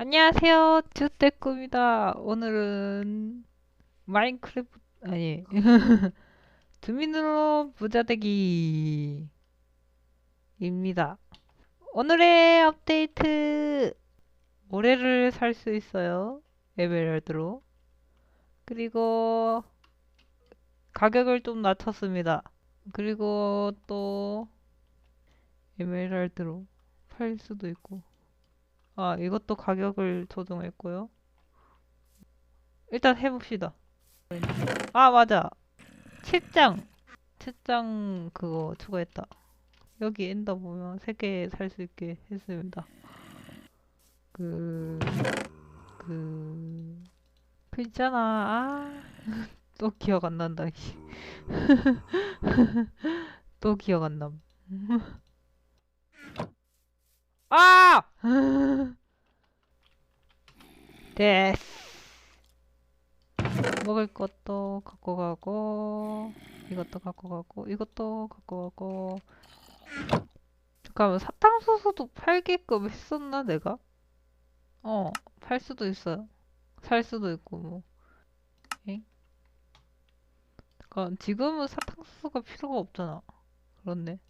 안녕하세요, 주택구입니다. 오늘은 마인크래프트 아니 주민으로 부자되기입니다. 오늘의 업데이트 모래를 살 수 있어요. 에메랄드로. 그리고 가격을 좀 낮췄습니다. 그리고 또 에메랄드로 팔 수도 있고. 아, 이것도 가격을 조정했고요. 일단 해봅시다. 아, 맞아. 책장. 책장 그거 추가했다. 여기 엔더 보면 3개 살 수 있게 했습니다. 그, 그, 그 있잖아. 아, 또 기억 안 난다. 씨. 또 기억 안 남. 아! 됐어. 먹을 것도 갖고 가고, 이것도 갖고 가고, 이것도 갖고 가고. 잠깐만, 사탕수수도 팔게끔 했었나, 내가? 어, 팔 수도 있어요. 살 수도 있고, 뭐. 엥? 잠깐, 지금은 사탕수수가 필요가 없잖아. 그렇네.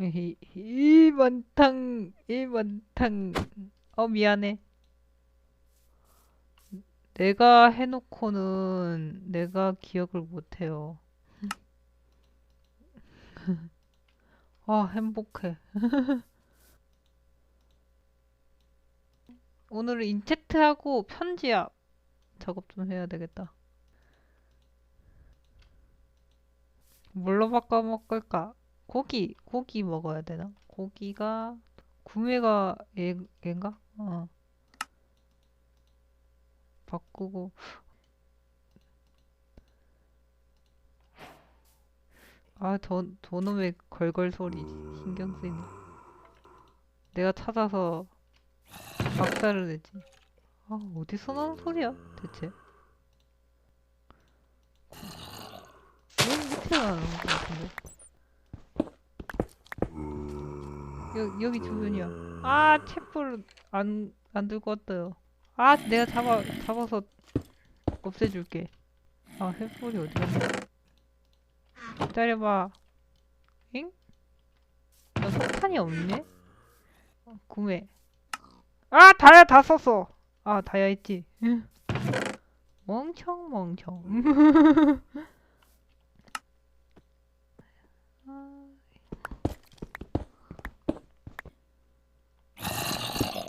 이, 이만탕, 이 만탕. 어, 미안해. 내가 해놓고는 내가 기억을 못해요. 아, 행복해. 오늘은 인체트하고 편지압 작업 좀 해야 되겠다. 뭘로 바꿔 먹을까? 고기, 고기 먹어야 되나? 고기가 구매가 얘, 얘인가? 어. 바꾸고 아, 저, 저놈의 걸걸 소리 신경 쓰이네. 내가 찾아서 박살을 내지. 아, 어디서 나는 소리야, 대체? 맨 밑에 나는 것 같은데. 여, 여기 주변이야. 아, 횃불 안, 안 들고 왔어요. 아, 내가 잡아, 잡아서 없애줄게. 아, 횃불이 어디 갔냐? 기다려봐. 잉? 나 석탄이 없네? 어, 구매. 아, 다야 다 썼어. 아, 다야 있지. 멍청, 멍청. 아,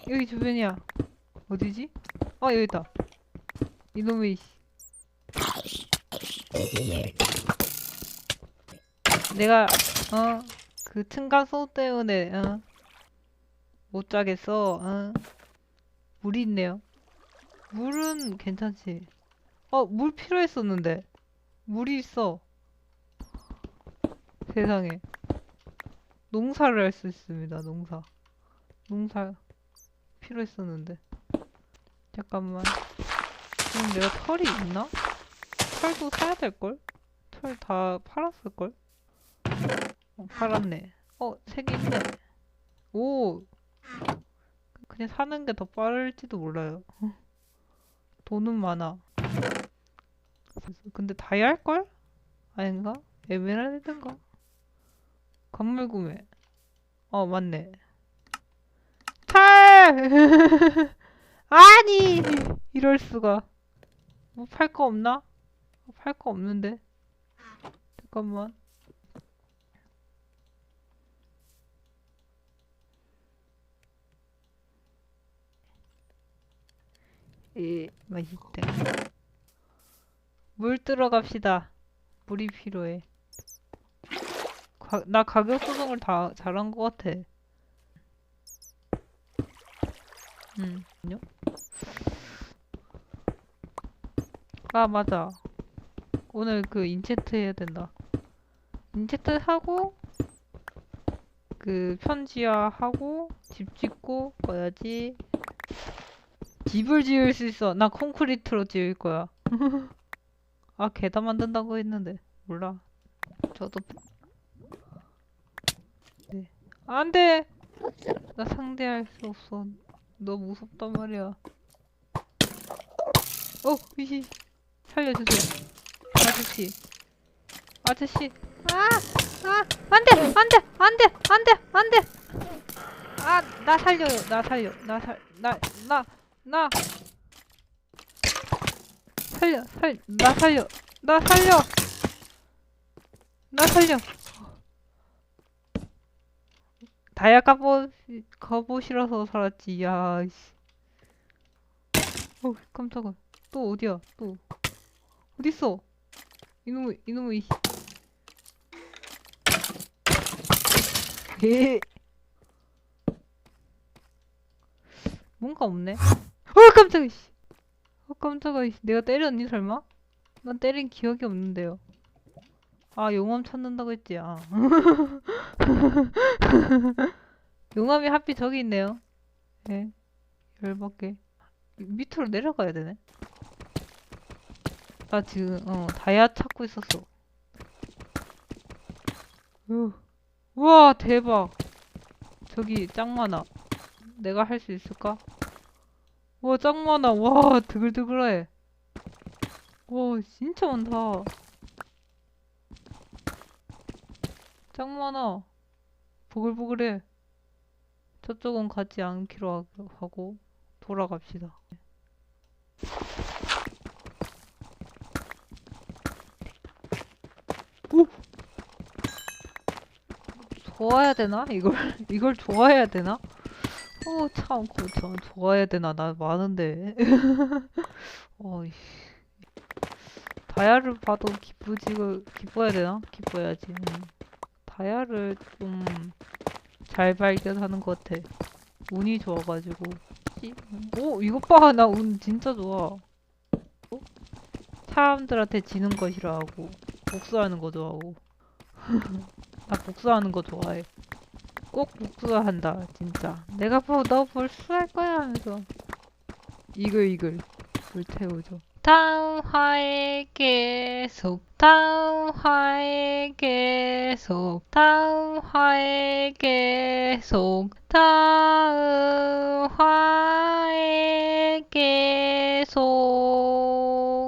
여기 주변이야. 어디지? 어, 여기 있다. 이놈의, 씨. 내가, 어, 그 층간소음 때문에, 어, 못 자겠어, 어. 물이 있네요. 물은 괜찮지. 어, 물 필요했었는데. 물이 있어. 세상에. 농사를 할 수 있습니다, 농사. 농사 필요했었는데. 잠깐만. 지금 내가 털이 있나? 털도 사야 될걸? 털 다 팔았을걸? 어, 팔았네. 어, 세개 있네. 오! 그냥 사는 게 더 빠를지도 몰라요. 돈은 많아. 근데 다이아 할걸? 아닌가? 에메랄드인가? 건물 구매. 어, 맞네. 탈! 아니! 이럴 수가. 뭐 팔 거 없나? 팔 거 없는데. 잠깐만. 이 맛있다. 물 들어갑시다. 물이 필요해. 가, 나 가격 조정을 다 잘한 것 같아. 음, 아니요? 아, 맞아. 오늘 그 인체트 해야 된다. 인체트 하고, 그 편지화 하고, 집 짓고 꺼야지. 집을 지을 수 있어. 나 콘크리트로 지을 거야. 아, 계단 만든다고 했는데. 몰라. 저도. 네. 안 돼! 나 상대할 수 없어. 너 무섭단 말이야. 어, 이씨. 살려주세요. 아저씨. 아저씨. 아! 아! 안 돼! 안 돼! 안 돼! 안 돼! 안 돼! 아, 나 살려요. 나 살려. 나 살, 나, 나, 나. 살려, 살, 나 살려. 나 살려. 나 살려. 다이아 갑옷, 갑옷이라서 살았지. 야, 씨. 어, 깜짝아. 또 어디야? 또. 어딨어? 이놈의, 이놈의. 씨. 에 뭔가 없네. 어, 깜짝이야. 씨. 어, 깜짝아. 씨. 내가 때렸니, 설마? 난 때린 기억이 없는데요. 아, 용암 찾는다고 했지. 아. 용암이 하필 저기 있네요. 예. 열받게. 밑으로 내려가야 되네. 나 지금, 어, 다이아 찾고 있었어. 우. 우와, 대박. 저기 짱 많아. 내가 할 수 있을까? 우와, 짱 많아. 와, 드글드글해. 와, 진짜 많다. 짱 많아. 보글보글해. 저쪽은 가지 않기로 하- 하고 돌아갑시다. 오! 좋아야 되나? 이걸 이걸 좋아해야 되나? 어, 참, 그, 저, 좋아해야 되나? 나 많은데. 어이씨. 다이아를 봐도 기쁘지, 기뻐야 되나? 기뻐야지. 음. 다이아를 좀 잘 발견하는 것 같아. 운이 좋아가지고. 씨, 오, 이것 봐. 나 운 진짜 좋아. 어? 사람들한테 지는 거 싫어하고, 복수하는 거 좋아하고. 나 복수하는 거 좋아해. 꼭 복수한다, 진짜. 내가 뭐, 너 벌수할 거야 하면서. 이글 이글 불태우죠. 탕화에게 속탕화에게 속탕화에게 속탕화에게 속